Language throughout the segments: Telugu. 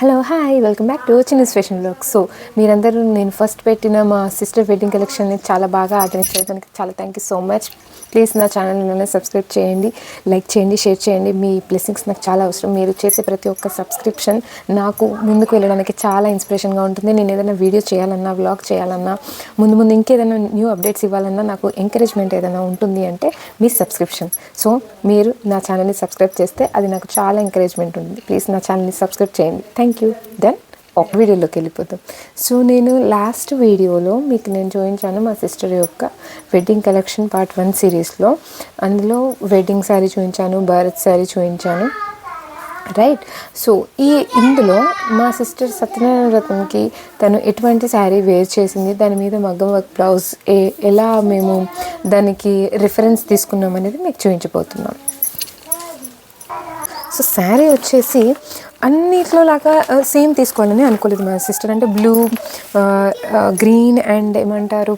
Hello hi welcome back to చిన్న స్పెషన్ బ్లాగ్ సో మీరందరూ నేను ఫస్ట్ పెట్టిన మా సిస్టర్ వెడ్డింగ్ కలెక్షన్ని చాలా బాగా ఆదరించారు చేయడానికి చాలా thank you so much please నా ఛానల్ని సబ్స్క్రైబ్ చేయండి లైక్ చేయండి షేర్ చేయండి. మీ బ్లెస్సింగ్స్ నాకు చాలా అవసరం. మీరు చేసే ప్రతి ఒక్క సబ్స్క్రిప్షన్ నాకు ముందుకు వెళ్ళడానికి చాలా ఇన్స్పిరేషన్గా ఉంటుంది. నేను ఏదైనా వీడియో చేయాలన్నా వ్లాగ్ చేయాలన్నా ముందు ముందు ఇంకేదైనా న్యూ అప్డేట్స్ ఇవ్వాలన్నా నాకు ఎంకరేజ్మెంట్ ఏదైనా ఉంటుంది అంటే మీ సబ్స్క్రిప్షన్ సో మీరు నా ఛానల్ని సబ్స్క్రైబ్ చేస్తే అది నాకు చాలా ఎంకరేజ్మెంట్ ఉంటుంది. ప్లీజ్ నా ఛానల్ని సబ్స్క్రైబ్ చేయండి. థ్యాంక్ థ్యాంక్ యూ దెన్ ఒక వీడియోలోకి వెళ్ళిపోతాం సో నేను లాస్ట్ వీడియోలో మీకు నేను చూపించాను మా సిస్టర్ యొక్క వెడ్డింగ్ కలెక్షన్ పార్ట్ వన్ సిరీస్లో అందులో వెడ్డింగ్ శారీ చూపించాను భారత్ శారీ చూపించాను రైట్ సో ఈ ఇందులో మా సిస్టర్ సత్యనారాయణ వ్రతంకి తను ఎటువంటి శారీ వేర్ చేసింది దాని మీద మగ్గం వర్క్ బ్లౌజ్ ఏ ఎలా మేము దానికి రిఫరెన్స్ తీసుకున్నాం అనేది మీకు చూపించబోతున్నాం. సో శారీ వచ్చేసి అన్నిట్లో లాగా సేమ్ తీసుకోవాలని అనుకోలేదు మా సిస్టర్. అంటే బ్లూ గ్రీన్ అండ్ ఏమంటారు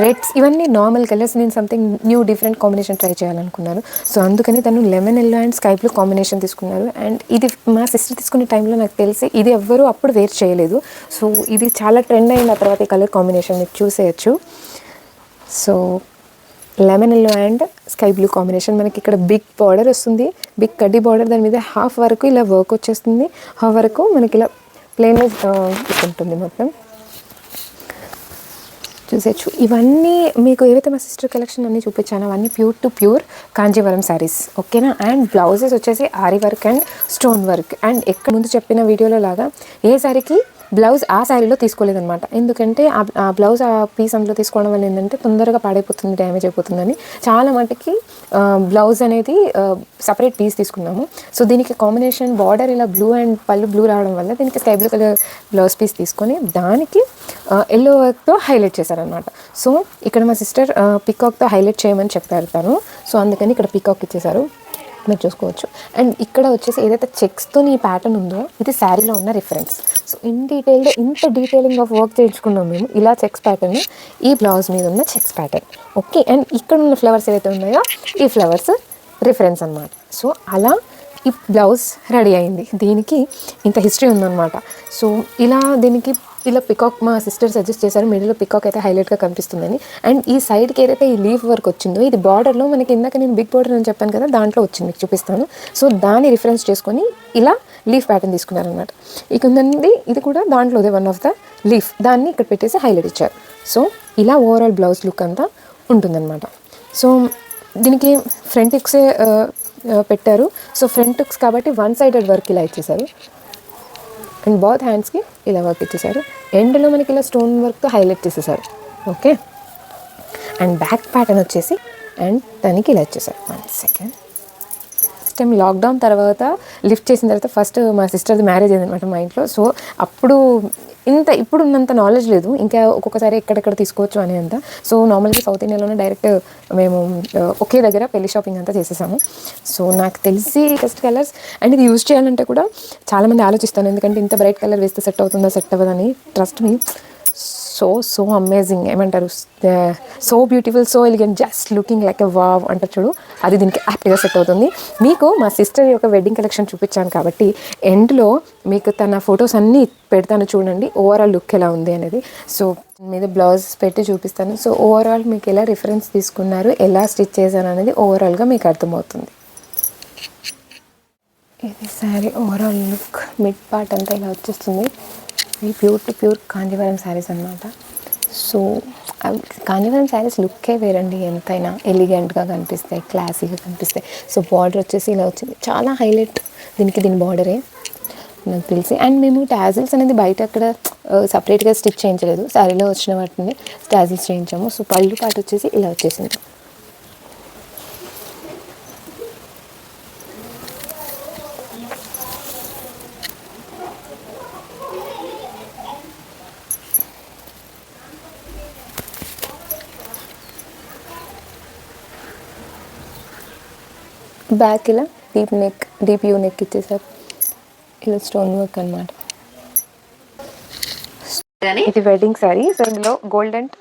రెడ్స్ ఇవన్నీ నార్మల్ కలర్స్. నేను something new different combination try చేయాలనుకున్నాను. సో అందుకని తను lemon yellow and sky blue combination తీసుకున్నారు. అండ్ ఇది మా సిస్టర్ తీసుకునే టైంలో నాకు తెలిసి ఇది ఎవ్వరూ అప్పుడు వేర్ చేయలేదు. సో ఇది చాలా ట్రెండ్ అయిన తర్వాత ఈ కలర్ కాంబినేషన్ మీరు చూసేయచ్చు. So lemon yellow and sky blue combination. మనకి ఇక్కడ బిగ్ బార్డర్ వస్తుంది. బిగ్ కడ్డీ బార్డర్ దాని మీద హాఫ్ వరకు ఇలా వర్క్ వచ్చేస్తుంది. హాఫ్ వరకు మనకి ఇలా ప్లెయిన్ ఉంటుంది మొత్తం. చూసేచ్చు. ఇవన్నీ మీకు ఏవైతే మా సిస్టర్ కలెక్షన్ అన్నీ చూపించానో అవన్నీ pure to pure Kanjeevaram sarees. ఓకేనా? అండ్ బ్లౌజెస్ వచ్చేసి aari work and stone work. And ఎక్కడ ముందు చెప్పిన వీడియోలో లాగా ఏ శారీకి బ్లౌజ్ ఆ శారీలో తీసుకోలేదనమాట ఎందుకంటే ఆ బ్లౌజ్ ఆ పీస్ అందులో తీసుకోవడం వల్ల ఏంటంటే తొందరగా పాడైపోతుంది డ్యామేజ్ అయిపోతుందని. చాలా మటుకి బ్లౌజ్ అనేది సపరేట్ పీస్ తీసుకున్నాము. సో దీనికి కాంబినేషన్ బార్డర్ ఇలా బ్లూ అండ్ పళ్ళు బ్లూ రావడం వల్ల దీనికి sky blue colour blouse piece తీసుకొని దానికి ఎల్లో వర్క్తో హైలైట్ చేశారనమాట సో ఇక్కడ మా సిస్టర్ పికాక్తో హైలైట్ చేయమని చెప్పారు తను. సో అందుకని ఇక్కడ పికాక్ ఇచ్చేశారు. మీరు చూసుకోవచ్చు. అండ్ ఇక్కడ వచ్చేసి ఏదైతే చెక్స్తో ఈ ప్యాటర్న్ ఉందో ఇది శారీలో ఉన్న రిఫరెన్స్ సో ఇన్ డీటెయిల్డ్ ఇంత డీటెయిలింగ్ ఆఫ్ వర్క్ చేయించుకున్నాం మేము ఇలా చెక్స్ ప్యాటర్న్ ఈ బ్లౌజ్ మీద ఉన్న చెక్స్ ప్యాటర్న్ ఓకే అండ్ ఇక్కడ ఉన్న ఫ్లవర్స్ ఏవైతే ఉన్నాయో ఈ ఫ్లవర్స్ రిఫరెన్స్ అనమాట సో అలా ఈ బ్లౌజ్ రెడీ అయింది. దీనికి ఇంత హిస్టరీ ఉందన్నమాట. సో ఇలా దీనికి ఇలా పికాక్ మా సిస్టర్ సజెస్ట్ చేశారు మిడిల్లో పికాక్ అయితే హైలైట్గా కనిపిస్తుందని. అండ్ ఈ సైడ్కి ఏదైతే ఈ లీఫ్ వర్క్ వచ్చిందో ఇది బార్డర్లో మనకి ఇందాక నేను బిగ్ బార్డర్ అని చెప్పాను కదా దాంట్లో వచ్చింది మీకు చూపిస్తాను. సో దాన్ని రిఫరెన్స్ చేసుకొని ఇలా లీఫ్ ప్యాటర్న్ తీసుకున్నారనమాట ఇక ఉందండి ఇది కూడా దాంట్లోదే వన్ ఆఫ్ ద లీఫ్ దాన్ని ఇక్కడ పెట్టేసి హైలైట్ ఇచ్చారు. సో ఇలా ఓవరాల్ బ్లౌజ్ లుక్ అంతా ఉంటుందన్నమాట. సో దీనికి ఫ్రంట్ ఎక్సే పెట్టారు. సో ఫ్రంట్ ఎక్స్ కాబట్టి వన్ సైడెడ్ వర్క్ ఇలా ఇచ్చేసారు అండ్ బాత్ హ్యాండ్స్కి ఇలా వర్క్ ఇచ్చేసారు. ఎండ్లో మనకి ఇలా స్టోన్ వర్క్తో హైలైట్ చేసేసారు. ఓకే? అండ్ బ్యాక్ ప్యాటర్న్ వచ్చేసి అండ్ దానికి ఇలా ఇచ్చేసారు. One second. First time lockdown తర్వాత లిఫ్ట్ చేసిన తర్వాత ఫస్ట్ మా సిస్టర్ది మ్యారేజ్ అయింది అనమాట మా ఇంట్లో. సో అప్పుడు ఇంత ఇప్పుడు ఉన్నంత నాలెడ్జ్ లేదు. ఇంకా ఒక్కొక్కసారి ఎక్కడెక్కడ తీసుకోవచ్చు అని అంత సో నార్మల్గా సౌత్ ఇండియాలోనే డైరెక్ట్ మేము uh, ఒకే దగ్గర పెళ్ళి షాపింగ్ అంతా చేసేసాము. సో నాకు తెలిసి ఫస్ట్ కలర్స్ అండ్ ఇది యూజ్ చేయాలంటే కూడా చాలామంది ఆలోచిస్తాను ఎందుకంటే ఇంత బ్రైట్ కలర్ వేస్తే సెట్ అవుతుందా set అవ్వదని trust me so so amazing ఏమంటారు? So beautiful so elegant just looking like a wow అంటారు చూడు. అది దీనికి హ్యాపీగా సెట్ అవుతుంది. మీకు మా సిస్టర్ యొక్క వెడ్డింగ్ కలెక్షన్ చూపించాను కాబట్టి ఎండ్లో మీకు తన ఫొటోస్ అన్నీ పెడతాను చూడండి. ఓవరాల్ లుక్ ఎలా ఉంది అనేది. సో మీద బ్లౌజ్ పెట్టి చూపిస్తాను. సో ఓవరాల్ మీకు ఎలా రిఫరెన్స్ తీసుకున్నారు ఎలా స్టిచ్ చేశాను అనేది ఓవరాల్గా మీకు అర్థమవుతుంది. ఇది saree overall look mid part అంతా ఇలా వచ్చేస్తుంది. ఇవి pure to pure Kanjeevaram sarees అనమాట సో కాంజీవరం శారీస్ లుక్కే వేరండి. ఎంతైనా ఎలిగెంట్గా కనిపిస్తాయి క్లాసీగా కనిపిస్తాయి. సో బార్డర్ వచ్చేసి ఇలా వచ్చింది. చాలా హైలైట్ దీనికి దీని బార్డరే. నాకు తెలిసి. అండ్ మేము టాజిల్స్ అనేది బయట అక్కడ సపరేట్గా స్టిచ్ చేయించలేదు. శారీలో వచ్చిన వాటిని ట్యాజిల్స్ చేయించాము. సో పళ్ళు పాటు వచ్చేసి ఇలా వచ్చేసింది. బ్యాక్ ఇలా deep neck deep U neck ఇచ్చేసారు. ఇలా స్టోన్ వర్క్ అనమాట ఇది వెడ్డింగ్ శారీ. సో ఇందులో గోల్డ్ అండ్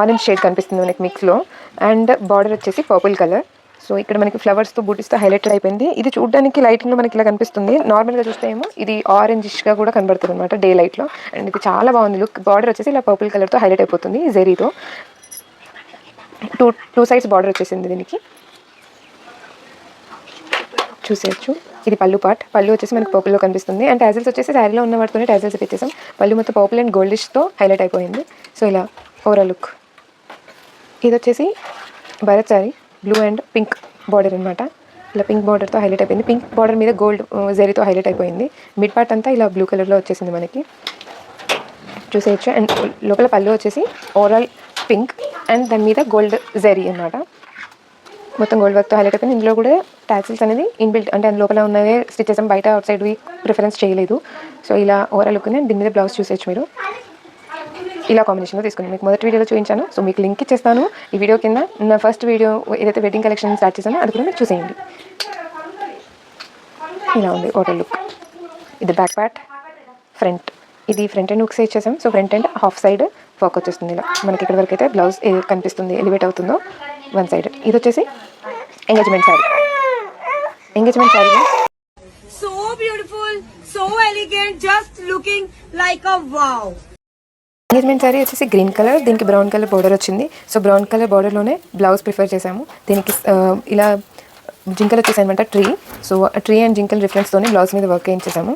ఆరెంజ్ షేడ్ కనిపిస్తుంది మనకి మిక్స్లో. అండ్ బార్డర్ వచ్చేసి పర్పుల్ కలర్. సో ఇక్కడ మనకి ఫ్లవర్స్తో బూటీస్తో హైలైటెడ్ అయిపోయింది. ఇది చూడడానికి లైటింగ్లో మనకి ఇలా కనిపిస్తుంది. నార్మల్గా చూస్తే ఏమో ఇది ఆరెంజిష్గా కూడా కనబడుతుంది అనమాట డే లైట్లో. అండ్ ఇది చాలా బాగుంది లుక్. బార్డర్ వచ్చేసి ఇలా పర్పుల్ కలర్తో హైలైట్ అయిపోతుంది జెరీతో టూ టూ సైడ్స్ బార్డర్ వచ్చేసింది దీనికి. చూసేయచ్చు. ఇది పళ్ళు పార్ట్. పళ్ళు వచ్చేసి మనకు పర్పుల్లో కనిపిస్తుంది. అండ్ టైజల్స్ వచ్చేసి శారీలో ఉన్న వాటితోనే టైజల్స్ పెట్టేసాం పళ్ళు మొత్తం పర్పుల్ అండ్ గోల్డిష్తో హైలైట్ అయిపోయింది. సో ఇలా ఓవరాల్ లుక్ ఇది వచ్చేసి Bharat saree blue and pink border అనమాట ఇలా పింక్ బార్డర్తో హైలైట్ అయిపోయింది. పింక్ బార్డర్ మీద గోల్డ్ జరీతో హైలైట్ అయిపోయింది. మిడ్ పార్ట్ అంతా ఇలా బ్లూ కలర్లో వచ్చేసింది మనకి. చూసేయచ్చు. అండ్ లోపల పళ్ళు వచ్చేసి ఓవరాల్ పింక్ అండ్ దాని మీద గోల్డ్ జరీ అనమాట మొత్తం గోల్డ్ వర్క్తో హైలైట్ అయిపోయింది. ఇందులో కూడా ట్యాక్సిల్స్ అనేది ఇన్బిల్ట్ అంటే అది లోపల స్టిచ్ స్టిచెస్ బయట అవుట్ సైడ్వి ప్రిఫరెన్స్ చేయలేదు. సో ఇలా ఓవరాల్ లుక్ ఉంది దీని మీద బ్లౌజ్ చూసేయచ్చు మీరు. ఇలా కాంబినేషన్లో తీసుకుని మీకు మొదటి వీడియోలో చూపించాను. సో మీకు లింక్ ఇచ్చేస్తాను. ఈ వీడియో కింద నా ఫస్ట్ వీడియో ఏదైతే వెడ్డింగ్ కలెక్షన్ స్టార్ట్ చేశానో అది కూడా మీరు చూసేయండి. ఇలా ఉంది ఓవరాల్ లుక్ ఇది బ్యాక్ పార్ట్ ఫ్రంట్ ఇది ఫ్రంట్ అండ్ హుక్స్ ఇచ్చేసాం so front and half side work వచ్చేస్తుంది ఇలా. మనకి ఇక్కడ వరకు అయితే బ్లౌజ్ కనిపిస్తుంది ఎలివేట్ అవుతుందో వన్ సైడ్ ఇది వచ్చేసి ఎంగేజ్మెంట్ శారీ ఎంగేజ్మెంట్ శారీలో So beautiful, so elegant, just looking like a wow. Engagement saree వచ్చేసి గ్రీన్ కలర్ దీనికి బ్రౌన్ కలర్ బార్డర్ వచ్చింది. సో బ్రౌన్ కలర్ బార్డర్లోనే బ్లౌజ్ ప్రిఫర్ చేసాము దీనికి ఇలా జింకలు వచ్చేసి అనమాట ట్రీ సో ట్రీ అండ్ జింకల్ రిఫరెన్స్తోనే బ్లౌజ్ మీద వర్క్ చేయించేసాము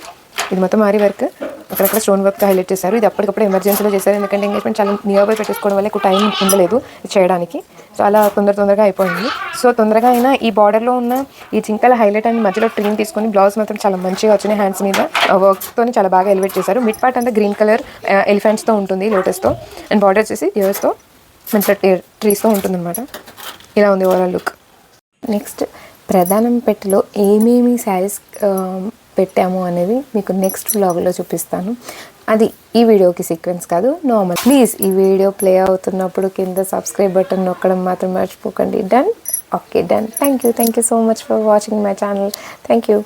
ఇది మొత్తం ఆరి వర్క్. అక్కడక్కడ స్టోన్ వర్క్ హైలైట్ చేశారు. ఇది అప్పటికప్పుడు ఎమర్జెన్సీలో చేశారు. ఎందుకంటే ఎంగేజ్మెంట్ చాలా నియర్ బై పెట్టేసుకోవడం వల్ల ఎక్కువ టైం ఉండలేదు ఇది చేయడానికి. సో అలా తొందర తొందరగా అయిపోయింది. సో తొందరగా అయినా ఈ బార్డర్లో ఉన్న ఈ జింకల హైలైట్ అండ్ మధ్యలో ట్రీని తీసుకొని బ్లౌజ్ మాత్రం చాలా మంచిగా వచ్చినాయి హ్యాండ్స్ మీద. వర్క్స్తో చాలా బాగా ఎలివేట్ చేశారు. మిడ్ పార్ట్ అంతా గ్రీన్ కలర్ ఎలిఫెంట్స్తో ఉంటుంది లోటస్తో అండ్ బార్డర్ వచ్చేసి ఇయర్స్తో మంచిగా ట్రీస్తో ఉంటుందన్నమాట. ఇలా ఉంది ఓవరాల్ లుక్ నెక్స్ట్ ప్రధానం పెట్టెలో ఏమేమి శారీస్ పెట్టాము అనేది మీకు నెక్స్ట్ బ్లాగ్లో చూపిస్తాను. అది ఈ వీడియోకి సీక్వెన్స్ కాదు నార్మల్ ప్లీజ్ ఈ వీడియో ప్లే అవుతున్నప్పుడు కింద సబ్స్క్రైబ్ బటన్ నొక్కడం మాత్రం మర్చిపోకండి. Done okay done thank you thank you so much for watching my channel thank you